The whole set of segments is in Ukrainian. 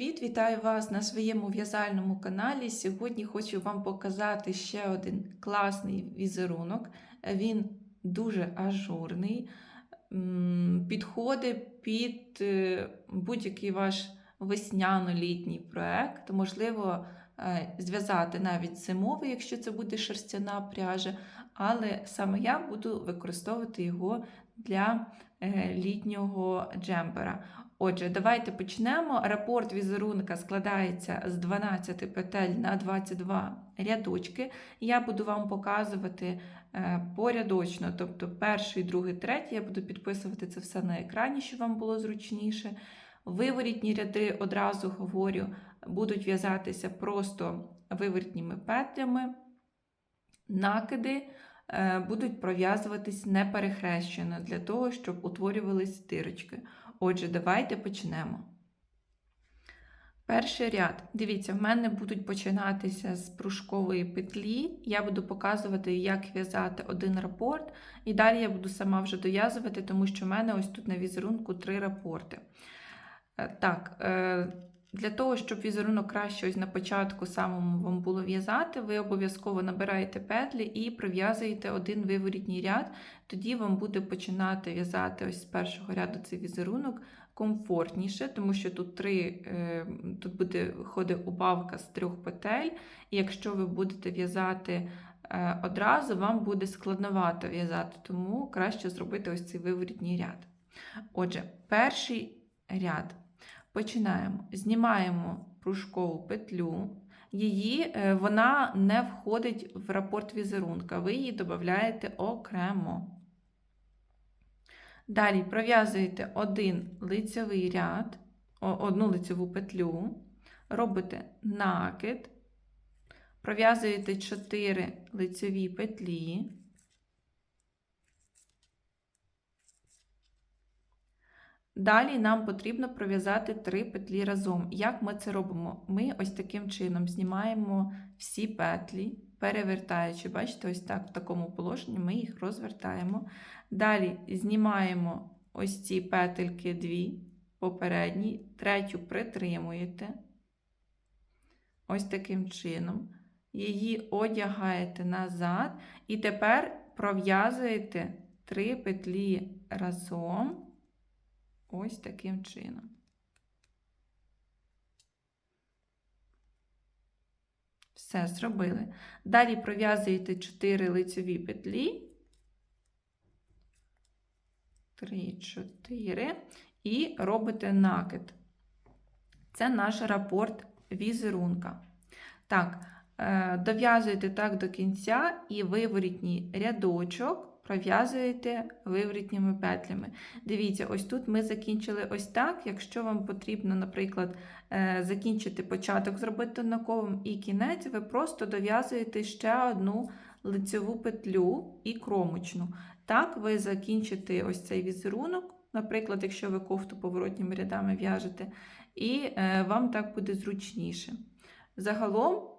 привіт! Вітаю вас на своєму в'язальному каналі. Сьогодні хочу вам показати ще один класний візерунок. Він дуже ажурний, підходить під е, будь-який ваш весняно-літній проект. Можливо, е, зв'язати навіть зимовий, якщо це буде шерстяна пряжа, але саме я буду використовувати його для е, літнього джемпера. Отже, давайте почнемо. Рапорт візерунка складається з 12 петель на 22 рядочки. Я буду вам показувати е, порядочно, тобто перший, другий, третій. Я буду підписувати це все на екрані, щоб вам було зручніше. Виворітні ряди, одразу говорю, будуть в'язатися просто виворітніми петлями. Накиди е, будуть пров'язуватись не перехрещено для того, щоб утворювались дирочки. Отже, давайте почнемо. Перший ряд. Дивіться, в мене будуть починатися з пружкової петлі. Я буду показувати, як в'язати один рапорт. І далі я буду сама вже дов'язувати, тому що в мене ось тут на візерунку три рапорти. Е, Так, е, для того, щоб візерунок краще ось на початку самому вам було в'язати, ви обов'язково набираєте петлі і прив'язуєте один виворітній ряд. Тоді вам буде починати в'язати ось з першого ряду цей візерунок комфортніше, тому що тут три, е, тут буде ходить убавка з трьох петель, і якщо ви будете в'язати е, одразу, вам буде складновато в'язати, тому краще зробити ось цей виворітній ряд. Отже, перший ряд. Починаємо. Знімаємо пружкову петлю. Її, е, Вона не входить в рапорт візерунка, ви її додаєте окремо. Далі пров'язуєте один лицевий ряд, одну лицеву петлю, робите накид, пров'язуєте 4 лицеві петлі. Далі нам потрібно пров'язати три петлі разом. Як ми це робимо? Ми ось таким чином знімаємо всі петлі, перевертаючи, бачите, ось так в такому положенні ми їх розвертаємо. Далі знімаємо ось ці петельки дві попередні, третю притримуєте. Ось таким чином. Її одягаєте назад, і тепер пров'язуєте три петлі разом. Ось таким чином. Все зробили. Далі пров'язуєте 4 лицеві петлі. 3, 4 і робите накид. Це наш рапорт візерунка. Так, е, дов'язуєте так до кінця і виворітній рядочок пров'язуєте виворітніми петлями. Дивіться, ось тут ми закінчили ось так. Якщо вам потрібно, наприклад, е, закінчити початок, зробити однаковим і кінець, ви просто дов'язуєте ще одну лицеву петлю і кромочну. Так, ви закінчите ось цей візерунок, наприклад, якщо ви кофту поворотніми рядами в'яжете, і е, вам так буде зручніше. Загалом,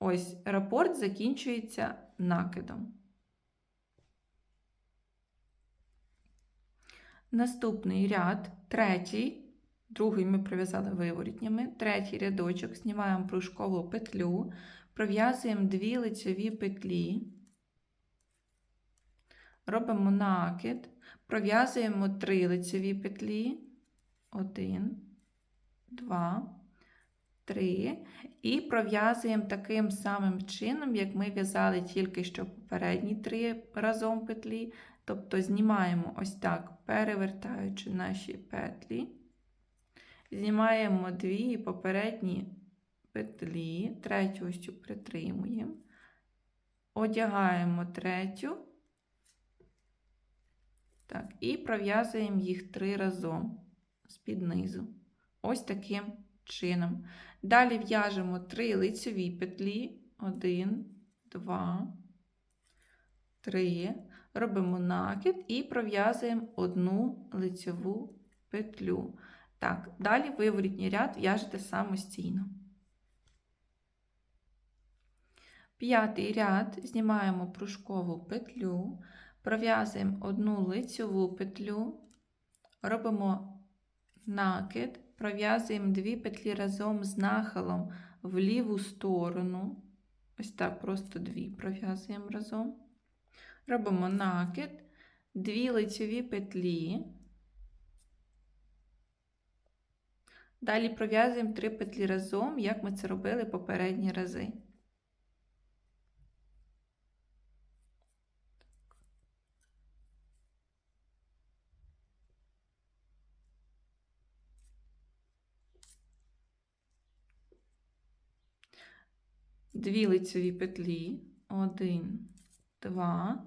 ось рапорт закінчується накидом. Наступний ряд, третій, другий ми прив'язали виворітнями, третій рядочок, знімаємо пружкову петлю, пров'язуємо дві лицеві петлі, робимо накид, пров'язуємо три лицеві петлі, один, два, три, і пров'язуємо таким самим чином, як ми в'язали тільки що попередні три разом петлі. Тобто знімаємо ось так, перевертаючи наші петлі, знімаємо дві попередні петлі, третю ось цю притримуємо, одягаємо третю, так, і пров'язуємо їх три разом з-під низу. Ось таким чином. Далі в'яжемо три лицеві петлі, один, два, три. Робимо накид і пров'язуємо одну лицеву петлю. Так, далі виворітній ряд в'яжете самостійно. П'ятий ряд. Знімаємо пружкову петлю, пров'язуємо одну лицеву петлю, робимо накид, пров'язуємо дві петлі разом з нахилом в ліву сторону. Ось так, просто дві пров'язуємо разом. Робимо накид, дві лицеві петлі. Далі пров'язуємо три петлі разом, як ми це робили попередні рази. Дві лицеві петлі. Один, два,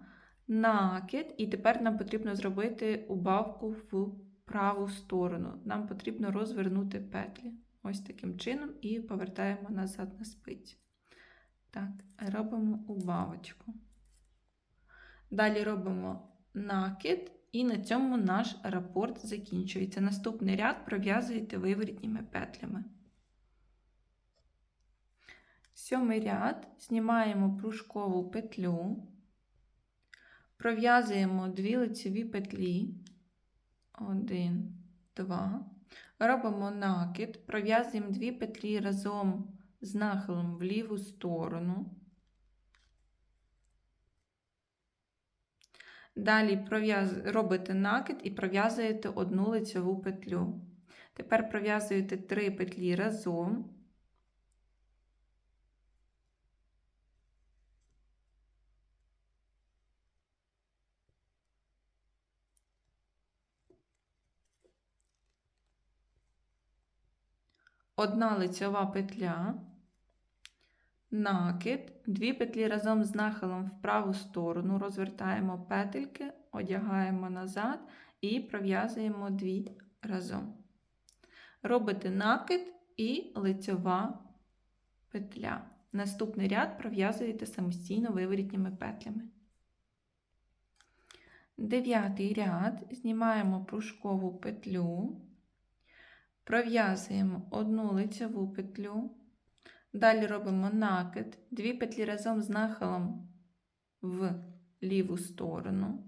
накид. І тепер нам потрібно зробити убавку в праву сторону. Нам потрібно розвернути петлі. Ось таким чином і повертаємо назад на спиці. Так, робимо убавочку. Далі робимо накид, і на цьому наш рапорт закінчується. Наступний ряд пров'язуєте виворітніми петлями. Сьомий ряд знімаємо пружкову петлю, пров'язуємо дві лицеві петлі. Один, два. Робимо накид, пров'язуємо дві петлі разом з нахилом в ліву сторону. Далі робите накид і пров'язуєте одну лицеву петлю. Тепер пров'язуєте три петлі разом. Одна лицьова петля, накид, дві петлі разом з нахилом в праву сторону, розвертаємо петельки, одягаємо назад і пров'язуємо дві разом. Робите накид і лицьова петля. Наступний ряд пров'язуєте самостійно виворітніми петлями. Дев'ятий ряд знімаємо пружкову петлю. Пров'язуємо одну лицеву петлю, далі робимо накид, дві петлі разом з нахилом в ліву сторону.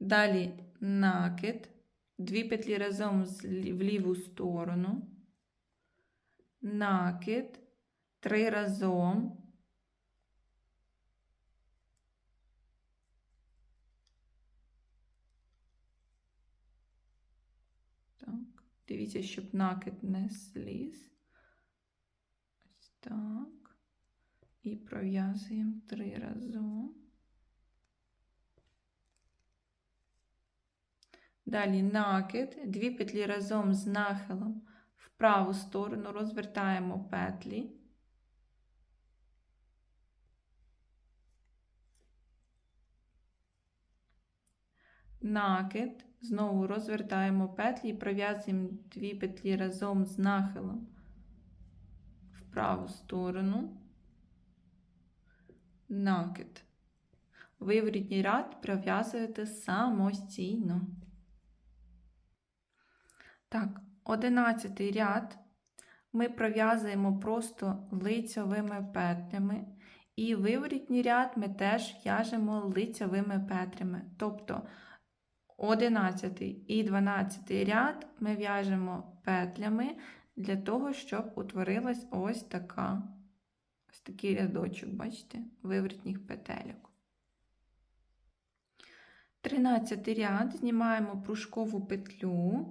Далі накид, дві петлі разом в ліву сторону, накид, три разом. Дивіться, щоб накид не сліз. Ось так. І пров'язуємо три разом. Далі накид, дві петлі разом з нахилом в праву сторону розвертаємо петлі. Накид, Знову розвертаємо петлі і пров'язуємо дві петлі разом з нахилом в праву сторону, накид. Виворітній ряд пров'язуєте самостійно. Так, одинадцятий ряд ми пров'язуємо просто лицьовими петлями. І виворітній ряд ми теж в'яжемо лицьовими петлями. Тобто 11 і 12 ряд ми в'яжемо петлями для того, щоб утворилась ось така, ось такий рядочок, бачите, виворітніх петельок. 13 ряд знімаємо пружкову петлю,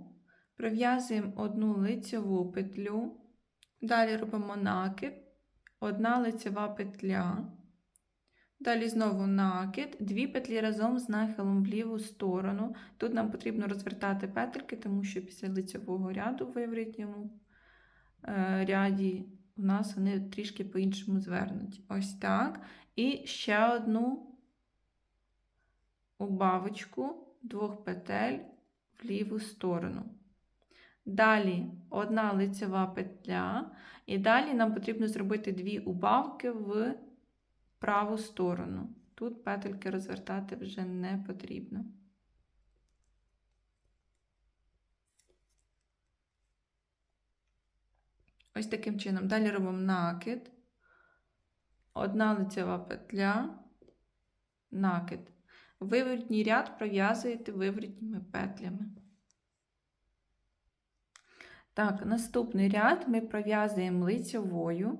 пров'язуємо одну лицеву петлю, далі робимо накид, одна лицева петля. Далі знову накид, дві петлі разом з нахилом в ліву сторону. Тут нам потрібно розвертати петельки, тому що після лицевого ряду в виворітньому е, ряді у нас вони трішки по-іншому звернуті. Ось так. І ще одну убавочку двох петель в ліву сторону. Далі одна лицева петля, і далі нам потрібно зробити дві убавки в праву сторону. Тут петельки розвертати вже не потрібно. Ось таким чином. Далі робимо накид, одна лицева петля, накид. Виворотній ряд пров'язуєте виворотніми петлями. Так, наступний ряд ми пров'язуємо лицьовою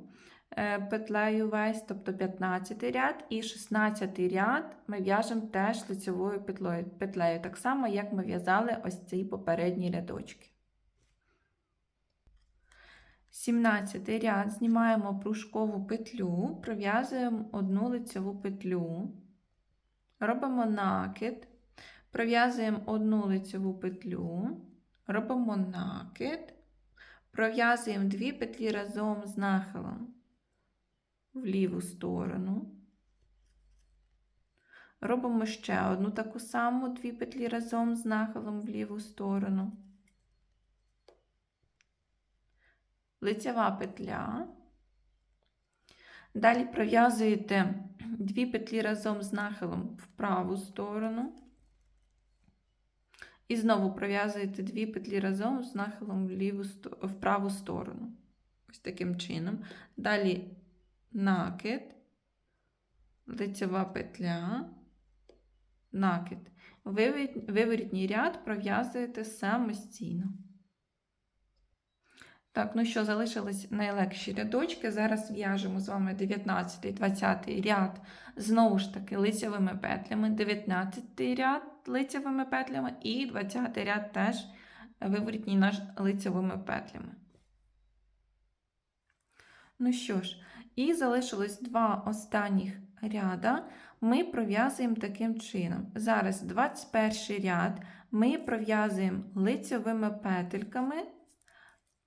петлею весь, тобто 15 ряд, і 16 ряд ми в'яжемо теж лицьовою петлею, петлею, так само, як ми в'язали ось ці попередні рядочки. 17 ряд. Знімаємо пружкову петлю, пров'язуємо одну лицьову петлю, робимо накид, пров'язуємо одну лицьову петлю, робимо накид, пров'язуємо дві петлі разом з нахилом в ліву сторону. Робимо ще одну таку саму дві петлі разом з нахилом в ліву сторону. Лицева петля. Далі пров'язуєте дві петлі разом з нахилом в праву сторону. І знову пров'язуєте дві петлі разом з нахилом в, ліву, в праву сторону. Ось таким чином. Далі накид, лицева петля, накид. Виворітній ряд пров'язуєте самостійно. Так, ну що, залишились найлегші рядочки. Зараз в'яжемо з вами 19-20 ряд знову ж таки лицевими петлями, 19 ряд лицевими петлями і 20 ряд теж виворітній наш лицевими петлями. Ну що ж, і залишилось два останніх ряда. Ми пров'язуємо таким чином. Зараз 21 ряд ми пров'язуємо лицевими петельками.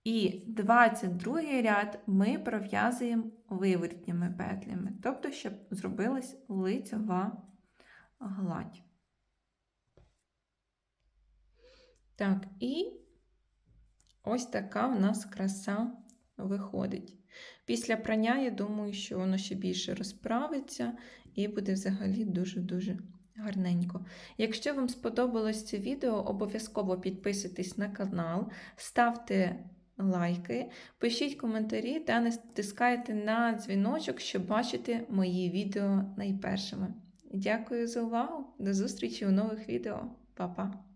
І 22 ряд ми пров'язуємо виворітніми петлями, тобто, щоб зробилась лицьова гладь. Так, і ось така в нас краса виходить. Після прання, я думаю, що воно ще більше розправиться і буде взагалі дуже-дуже гарненько. Якщо вам сподобалось це відео, обов'язково підписуйтесь на канал, ставте лайки, пишіть коментарі та натискайте на дзвіночок, щоб бачити мої відео найпершими. Дякую за увагу! До зустрічі у нових відео. Па-па!